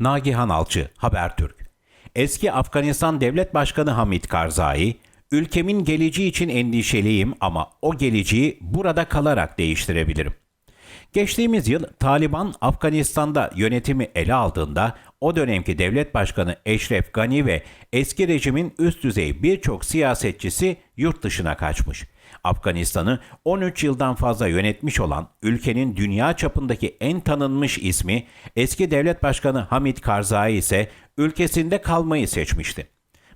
Nagihan Alçı, Habertürk. Eski Afganistan Devlet Başkanı Hamit Karzai, ülkemin geleceği için endişeliyim ama o geleceği burada kalarak değiştirebilirim. Geçtiğimiz yıl Taliban Afganistan'da yönetimi ele aldığında o dönemki devlet başkanı Eşref Gani ve eski rejimin üst düzey birçok siyasetçisi yurt dışına kaçmış. Afganistan'ı 13 yıldan fazla yönetmiş olan ülkenin dünya çapındaki en tanınmış ismi eski devlet başkanı Hamid Karzai ise ülkesinde kalmayı seçmişti.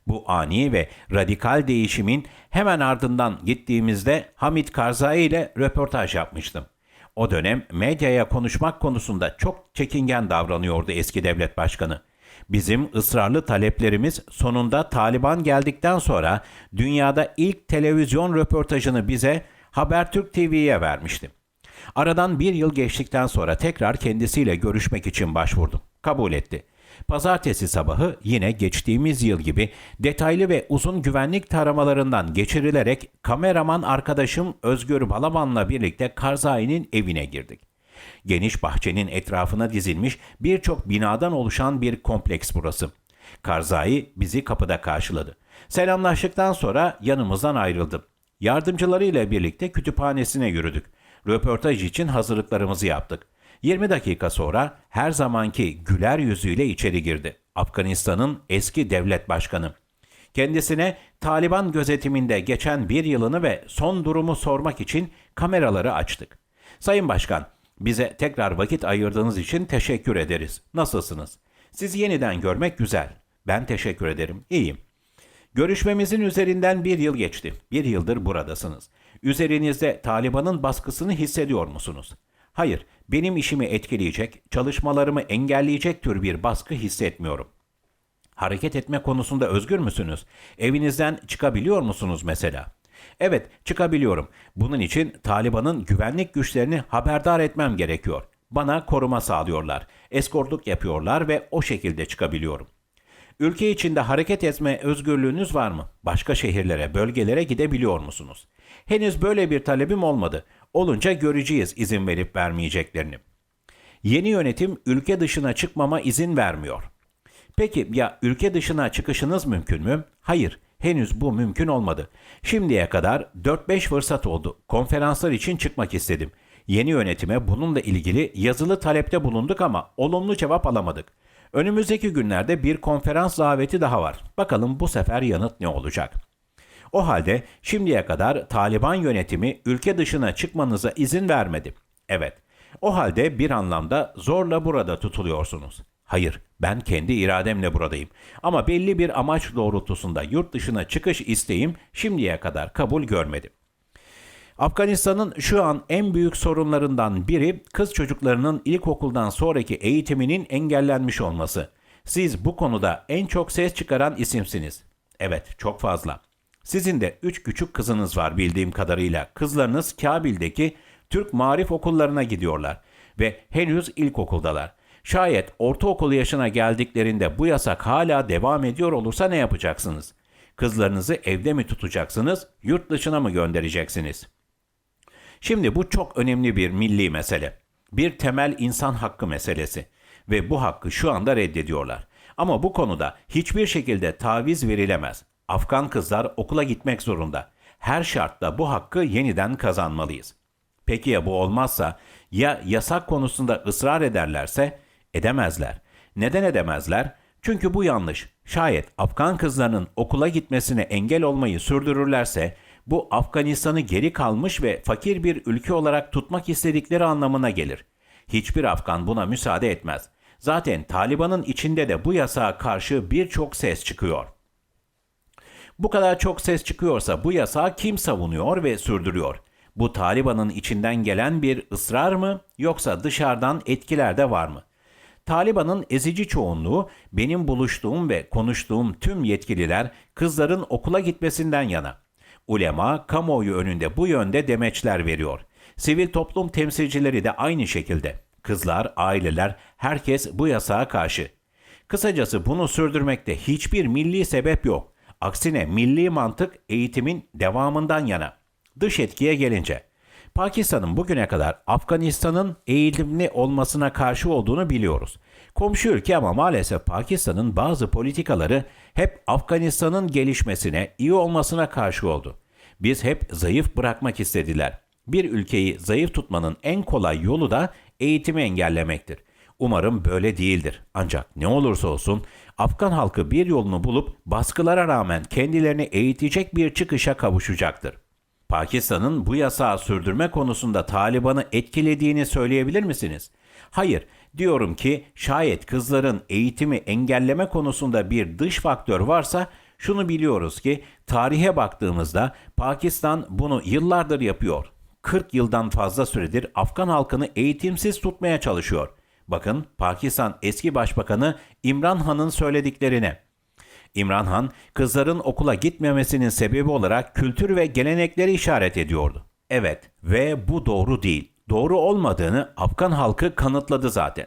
Bu ani ve radikal değişimin hemen ardından gittiğimizde Hamid Karzai ile röportaj yapmıştım. O dönem medyaya konuşmak konusunda çok çekingen davranıyordu eski devlet başkanı. Bizim ısrarlı taleplerimiz sonunda Taliban geldikten sonra dünyada ilk televizyon röportajını bize Habertürk TV'ye vermişti. Aradan bir yıl geçtikten sonra tekrar kendisiyle görüşmek için başvurdum. Kabul etti. Pazartesi sabahı yine geçtiğimiz yıl gibi detaylı ve uzun güvenlik taramalarından geçirilerek kameraman arkadaşım Özgür Balaban'la birlikte Karzai'nin evine girdik. Geniş bahçenin etrafına dizilmiş birçok binadan oluşan bir kompleks burası. Karzai bizi kapıda karşıladı. Selamlaştıktan sonra yanımızdan ayrıldı. Yardımcılarıyla birlikte kütüphanesine yürüdük. Röportaj için hazırlıklarımızı yaptık. 20 dakika sonra her zamanki güler yüzüyle içeri girdi. Afganistan'ın eski devlet başkanı. Kendisine Taliban gözetiminde geçen bir yılını ve son durumu sormak için kameraları açtık. Sayın Başkan, bize tekrar vakit ayırdığınız için teşekkür ederiz. Nasılsınız? Sizi yeniden görmek güzel. Ben teşekkür ederim. İyiyim. Görüşmemizin üzerinden bir yıl geçti. Bir yıldır buradasınız. Üzerinizde Taliban'ın baskısını hissediyor musunuz? Hayır, benim işimi etkileyecek, çalışmalarımı engelleyecek tür bir baskı hissetmiyorum. Hareket etme konusunda özgür müsünüz? Evinizden çıkabiliyor musunuz mesela? Evet, çıkabiliyorum. Bunun için Taliban'ın güvenlik güçlerini haberdar etmem gerekiyor. Bana koruma sağlıyorlar, eskortluk yapıyorlar ve o şekilde çıkabiliyorum. Ülke içinde hareket etme özgürlüğünüz var mı? Başka şehirlere, bölgelere gidebiliyor musunuz? Henüz böyle bir talebim olmadı. Olunca göreceğiz izin verip vermeyeceklerini. Yeni yönetim ülke dışına çıkmama izin vermiyor. Peki ya ülke dışına çıkışınız mümkün mü? Hayır, henüz bu mümkün olmadı. Şimdiye kadar 4-5 fırsat oldu. Konferanslar için çıkmak istedim. Yeni yönetime bununla ilgili yazılı talepte bulunduk ama olumlu cevap alamadık. Önümüzdeki günlerde bir konferans daveti daha var. Bakalım bu sefer yanıt ne olacak? O halde şimdiye kadar Taliban yönetimi ülke dışına çıkmanıza izin vermedi. Evet. O halde bir anlamda zorla burada tutuluyorsunuz. Hayır, ben kendi irademle buradayım. Ama belli bir amaç doğrultusunda yurt dışına çıkış isteğim şimdiye kadar kabul görmedi. Afganistan'ın şu an en büyük sorunlarından biri kız çocuklarının ilkokuldan sonraki eğitiminin engellenmiş olması. Siz bu konuda en çok ses çıkaran isimsiniz. Evet, çok fazla. Sizin de üç küçük kızınız var bildiğim kadarıyla. Kızlarınız Kabil'deki Türk marif okullarına gidiyorlar ve henüz ilkokuldalar. Şayet ortaokul yaşına geldiklerinde bu yasak hala devam ediyor olursa ne yapacaksınız? Kızlarınızı evde mi tutacaksınız, yurt dışına mı göndereceksiniz? Şimdi bu çok önemli bir milli mesele. Bir temel insan hakkı meselesi ve bu hakkı şu anda reddediyorlar. Ama bu konuda hiçbir şekilde taviz verilemez. Afgan kızlar okula gitmek zorunda. Her şartta bu hakkı yeniden kazanmalıyız. Peki ya bu olmazsa ya yasak konusunda ısrar ederlerse edemezler. Neden edemezler? Çünkü bu yanlış. Şayet Afgan kızlarının okula gitmesine engel olmayı sürdürürlerse bu Afganistan'ı geri kalmış ve fakir bir ülke olarak tutmak istedikleri anlamına gelir. Hiçbir Afgan buna müsaade etmez. Zaten Taliban'ın içinde de bu yasağa karşı birçok ses çıkıyor. Bu kadar çok ses çıkıyorsa bu yasağı kim savunuyor ve sürdürüyor? Bu Taliban'ın içinden gelen bir ısrar mı yoksa dışarıdan etkiler de var mı? Taliban'ın ezici çoğunluğu benim buluştuğum ve konuştuğum tüm yetkililer kızların okula gitmesinden yana. Ulema kamuoyu önünde bu yönde demeçler veriyor. Sivil toplum temsilcileri de aynı şekilde. Kızlar, aileler, herkes bu yasağa karşı. Kısacası bunu sürdürmekte hiçbir milli sebep yok. Aksine milli mantık eğitimin devamından yana. Dış etkiye gelince, Pakistan'ın bugüne kadar Afganistan'ın eğilimli olmasına karşı olduğunu biliyoruz. Komşu ülke ama maalesef Pakistan'ın bazı politikaları hep Afganistan'ın gelişmesine, iyi olmasına karşı oldu. Biz hep zayıf bırakmak istediler. Bir ülkeyi zayıf tutmanın en kolay yolu da eğitimi engellemektir. Umarım böyle değildir. Ancak ne olursa olsun Afgan halkı bir yolunu bulup baskılara rağmen kendilerini eğitecek bir çıkışa kavuşacaktır. Pakistan'ın bu yasağı sürdürme konusunda Taliban'ı etkilediğini söyleyebilir misiniz? Hayır, diyorum ki şayet kızların eğitimi engelleme konusunda bir dış faktör varsa şunu biliyoruz ki tarihe baktığımızda Pakistan bunu yıllardır yapıyor. 40 yıldan fazla süredir Afgan halkını eğitimsiz tutmaya çalışıyor. Bakın Pakistan eski başbakanı İmran Han'ın söylediklerine. İmran Han, kızların okula gitmemesinin sebebi olarak kültür ve gelenekleri işaret ediyordu. Evet ve bu doğru değil. Doğru olmadığını Afgan halkı kanıtladı zaten.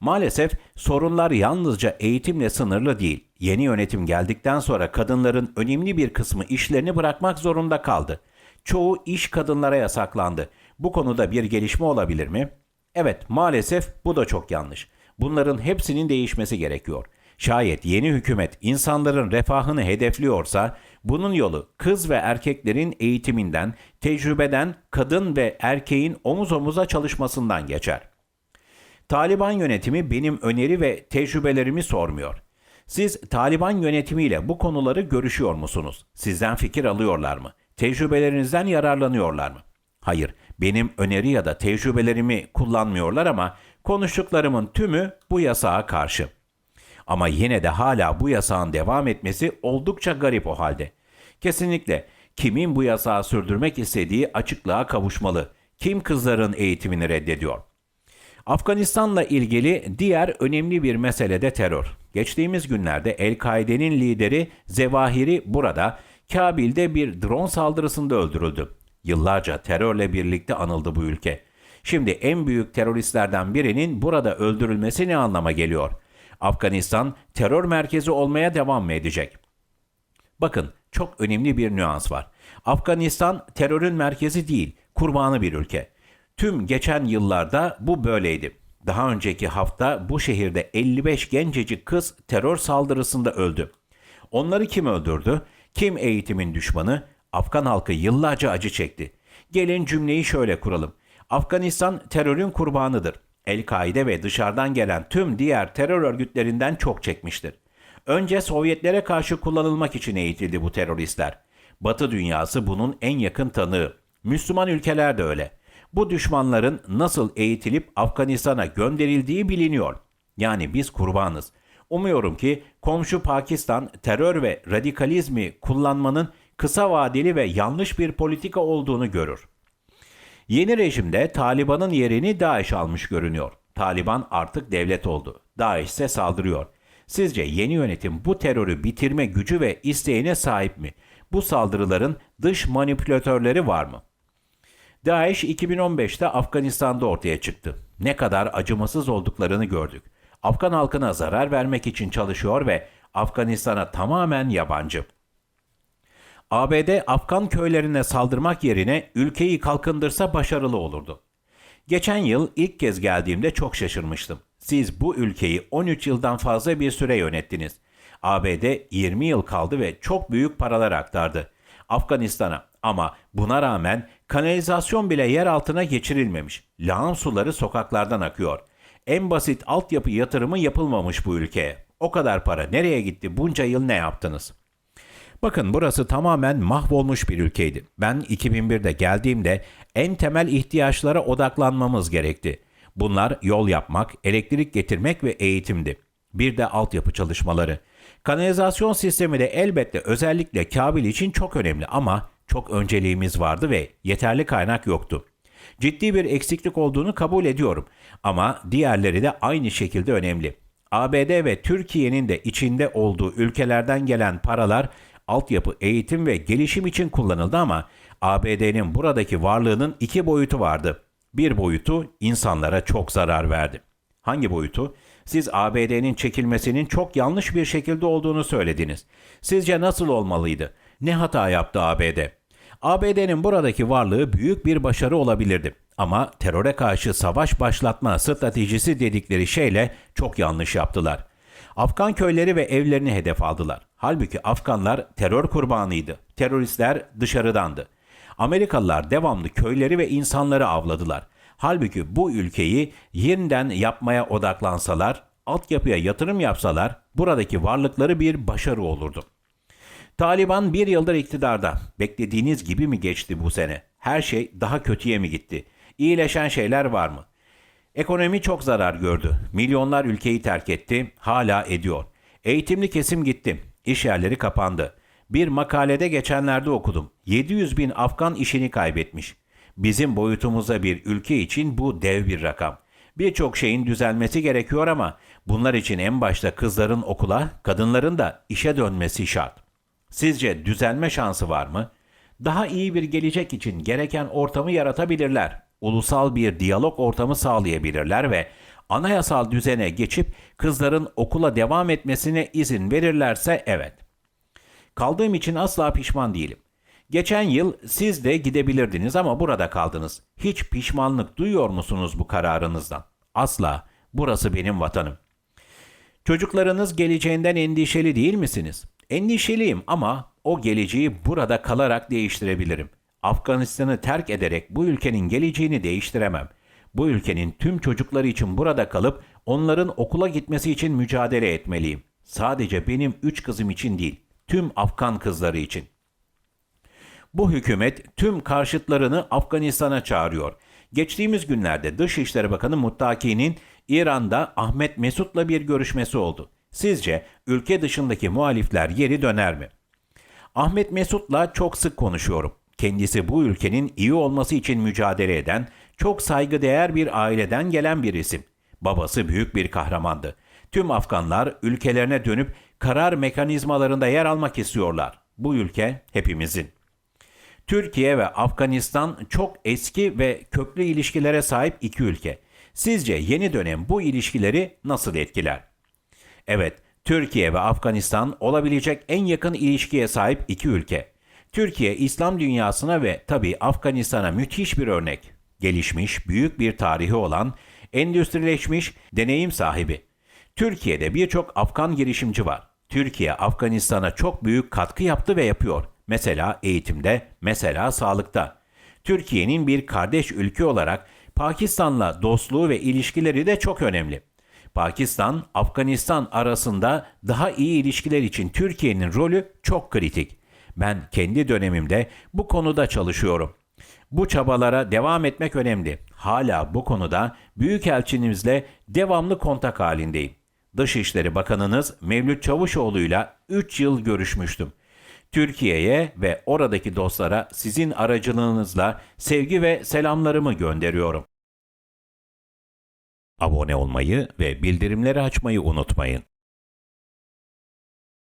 Maalesef sorunlar yalnızca eğitimle sınırlı değil. Yeni yönetim geldikten sonra kadınların önemli bir kısmı işlerini bırakmak zorunda kaldı. Çoğu iş kadınlara yasaklandı. Bu konuda bir gelişme olabilir mi? Evet, maalesef bu da çok yanlış. Bunların hepsinin değişmesi gerekiyor. Şayet yeni hükümet insanların refahını hedefliyorsa bunun yolu kız ve erkeklerin eğitiminden, tecrübeden, kadın ve erkeğin omuz omuza çalışmasından geçer. Taliban yönetimi benim öneri ve tecrübelerimi sormuyor. Siz Taliban yönetimiyle bu konuları görüşüyor musunuz? Sizden fikir alıyorlar mı? Tecrübelerinizden yararlanıyorlar mı? Hayır, benim öneri ya da tecrübelerimi kullanmıyorlar ama konuştuklarımın tümü bu yasağa karşı. Ama yine de hala bu yasağın devam etmesi oldukça garip o halde. Kesinlikle kimin bu yasağı sürdürmek istediği açıklığa kavuşmalı. Kim kızların eğitimini reddediyor? Afganistan'la ilgili diğer önemli bir mesele de terör. Geçtiğimiz günlerde El-Kaide'nin lideri Zevahiri burada Kabil'de bir drone saldırısında öldürüldü. Yıllarca terörle birlikte anıldı bu ülke. Şimdi en büyük teröristlerden birinin burada öldürülmesi ne anlama geliyor? Afganistan terör merkezi olmaya devam mı edecek? Bakın çok önemli bir nüans var. Afganistan terörün merkezi değil, kurbanı bir ülke. Tüm geçen yıllarda bu böyleydi. Daha önceki hafta bu şehirde 55 gencecik kız terör saldırısında öldü. Onları kim öldürdü? Kim eğitimin düşmanı? Afgan halkı yıllarca acı çekti. Gelin cümleyi şöyle kuralım. Afganistan terörün kurbanıdır. El-Kaide ve dışarıdan gelen tüm diğer terör örgütlerinden çok çekmiştir. Önce Sovyetlere karşı kullanılmak için eğitildi bu teröristler. Batı dünyası bunun en yakın tanığı. Müslüman ülkeler de öyle. Bu düşmanların nasıl eğitilip Afganistan'a gönderildiği biliniyor. Yani biz kurbanız. Umuyorum ki komşu Pakistan terör ve radikalizmi kullanmanın kısa vadeli ve yanlış bir politika olduğunu görür. Yeni rejimde Taliban'ın yerini DAEŞ almış görünüyor. Taliban artık devlet oldu. DAEŞ ise saldırıyor. Sizce yeni yönetim bu terörü bitirme gücü ve isteğine sahip mi? Bu saldırıların dış manipülatörleri var mı? DAEŞ 2015'te Afganistan'da ortaya çıktı. Ne kadar acımasız olduklarını gördük. Afgan halkına zarar vermek için çalışıyor ve Afganistan'a tamamen yabancı. ABD Afgan köylerine saldırmak yerine ülkeyi kalkındırsa başarılı olurdu. Geçen yıl ilk kez geldiğimde çok şaşırmıştım. Siz bu ülkeyi 13 yıldan fazla bir süre yönettiniz. ABD 20 yıl kaldı ve çok büyük paralar aktardı. Afganistan'a ama buna rağmen kanalizasyon bile yer altına geçirilmemiş. Lağım suları sokaklardan akıyor. En basit altyapı yatırımı yapılmamış bu ülkeye. O kadar para nereye gitti? Bunca yıl ne yaptınız?'' Bakın burası tamamen mahvolmuş bir ülkeydi. Ben 2001'de geldiğimde en temel ihtiyaçlara odaklanmamız gerekti. Bunlar yol yapmak, elektrik getirmek ve eğitimdi. Bir de altyapı çalışmaları. Kanalizasyon sistemi de elbette özellikle Kabil için çok önemli ama çok önceliğimiz vardı ve yeterli kaynak yoktu. Ciddi bir eksiklik olduğunu kabul ediyorum ama diğerleri de aynı şekilde önemli. ABD ve Türkiye'nin de içinde olduğu ülkelerden gelen paralar altyapı, eğitim ve gelişim için kullanıldı ama ABD'nin buradaki varlığının iki boyutu vardı. Bir boyutu insanlara çok zarar verdi. Hangi boyutu? Siz ABD'nin çekilmesinin çok yanlış bir şekilde olduğunu söylediniz. Sizce nasıl olmalıydı? Ne hata yaptı ABD? ABD'nin buradaki varlığı büyük bir başarı olabilirdi. Ama teröre karşı savaş başlatma stratejisi dedikleri şeyle çok yanlış yaptılar. Afgan köyleri ve evlerini hedef aldılar. Halbuki Afganlar terör kurbanıydı. Teröristler dışarıdandı. Amerikalılar devamlı köyleri ve insanları avladılar. Halbuki bu ülkeyi yeniden yapmaya odaklansalar, altyapıya yatırım yapsalar buradaki varlıkları bir başarı olurdu. Taliban bir yıldır iktidarda. Beklediğiniz gibi mi geçti bu sene? Her şey daha kötüye mi gitti? İyileşen şeyler var mı? Ekonomi çok zarar gördü. Milyonlar ülkeyi terk etti, hala ediyor. Eğitimli kesim gitti. İş yerleri kapandı. Bir makalede geçenlerde okudum. 700 bin Afgan işini kaybetmiş. Bizim boyutumuza bir ülke için bu dev bir rakam. Birçok şeyin düzelmesi gerekiyor ama bunlar için en başta kızların okula, kadınların da işe dönmesi şart. Sizce düzelme şansı var mı? Daha iyi bir gelecek için gereken ortamı yaratabilirler. Ulusal bir diyalog ortamı sağlayabilirler ve anayasal düzene geçip kızların okula devam etmesine izin verirlerse evet. Kaldığım için asla pişman değilim. Geçen yıl siz de gidebilirdiniz ama burada kaldınız. Hiç pişmanlık duyuyor musunuz bu kararınızdan? Asla. Burası benim vatanım. Çocuklarınız geleceğinden endişeli değil misiniz? Endişeliyim ama o geleceği burada kalarak değiştirebilirim. Afganistan'ı terk ederek bu ülkenin geleceğini değiştiremem. Bu ülkenin tüm çocukları için burada kalıp onların okula gitmesi için mücadele etmeliyim. Sadece benim üç kızım için değil, tüm Afgan kızları için. Bu hükümet tüm karşıtlarını Afganistan'a çağırıyor. Geçtiğimiz günlerde Dışişleri Bakanı Muttaki'nin İran'da Ahmet Mesut'la bir görüşmesi oldu. Sizce ülke dışındaki muhalifler yeri döner mi? Ahmet Mesut'la çok sık konuşuyorum. Kendisi bu ülkenin iyi olması için mücadele eden, çok saygıdeğer bir aileden gelen bir isim. Babası büyük bir kahramandı. Tüm Afganlar ülkelerine dönüp karar mekanizmalarında yer almak istiyorlar. Bu ülke hepimizin. Türkiye ve Afganistan çok eski ve köklü ilişkilere sahip iki ülke. Sizce yeni dönem bu ilişkileri nasıl etkiler? Evet, Türkiye ve Afganistan olabilecek en yakın ilişkiye sahip iki ülke. Türkiye İslam dünyasına ve tabii Afganistan'a müthiş bir örnek. Gelişmiş, büyük bir tarihi olan, endüstrileşmiş, deneyim sahibi. Türkiye'de birçok Afgan girişimci var. Türkiye Afganistan'a çok büyük katkı yaptı ve yapıyor. Mesela eğitimde, mesela sağlıkta. Türkiye'nin bir kardeş ülke olarak Pakistan'la dostluğu ve ilişkileri de çok önemli. Pakistan, Afganistan arasında daha iyi ilişkiler için Türkiye'nin rolü çok kritik. Ben kendi dönemimde bu konuda çalışıyorum. Bu çabalara devam etmek önemli. Hala bu konuda Büyükelçinimizle devamlı kontak halindeyim. Dışişleri Bakanınız Mevlüt Çavuşoğlu'yla 3 yıl görüşmüştüm. Türkiye'ye ve oradaki dostlara sizin aracılığınızla sevgi ve selamlarımı gönderiyorum. Abone olmayı ve bildirimleri açmayı unutmayın.